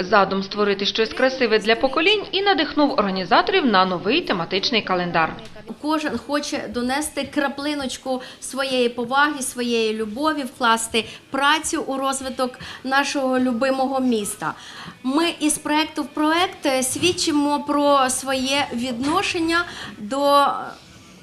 Задум створити щось красиве для поколінь і надихнув організаторів на новий тематичний календар. Кожен хоче донести краплиночку своєї поваги, своєї любові, вкласти працю у розвиток нашого любимого міста. Ми із проекту в проект свідчимо про своє відношення до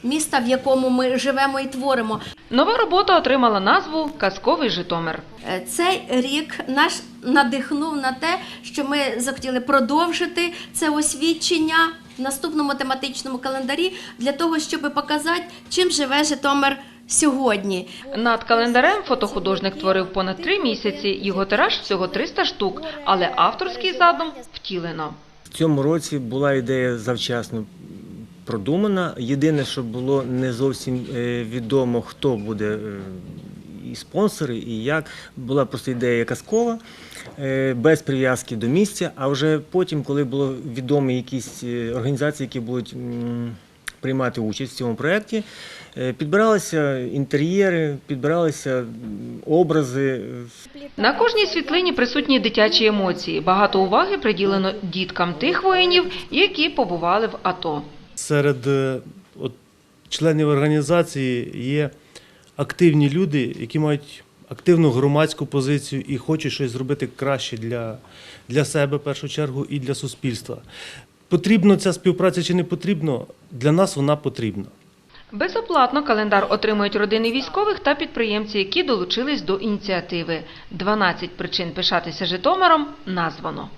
міста, в якому ми живемо і творимо. Нова робота отримала назву Казковий Житомир. Е, Цей рік наш надихнув на те, що ми захотіли продовжити це освідчення в наступному тематичному календарі для того, щоб показати, чим живе Житомир сьогодні. Над календарем фотохудожник творив понад три місяці. Його тираж всього 300 штук, але авторський задум втілено. В цьому році була ідея завчасно продумана. Єдине, що було не зовсім е, відомо, хто буде е, і спонсори, і як. Була просто ідея казкова, е, без прив'язки до місця. А вже потім, коли було відомі якісь організації, які будуть приймати участь в цьому проєкті, підбиралися інтер'єри, підбиралися образи. На кожній світлині присутні дитячі емоції. Багато уваги приділено діткам тих воїнів, які побували в АТО. Серед е, от, членів організації є активні люди, які мають активну громадську позицію і хочуть щось зробити краще для, для себе в першу чергу і для суспільства. Потрібно ця співпраця чи не потрібно? Для нас вона потрібна. Безоплатно календар отримують родини військових та підприємці, які долучились до ініціативи. 12 причин пишатися Житомиром названо.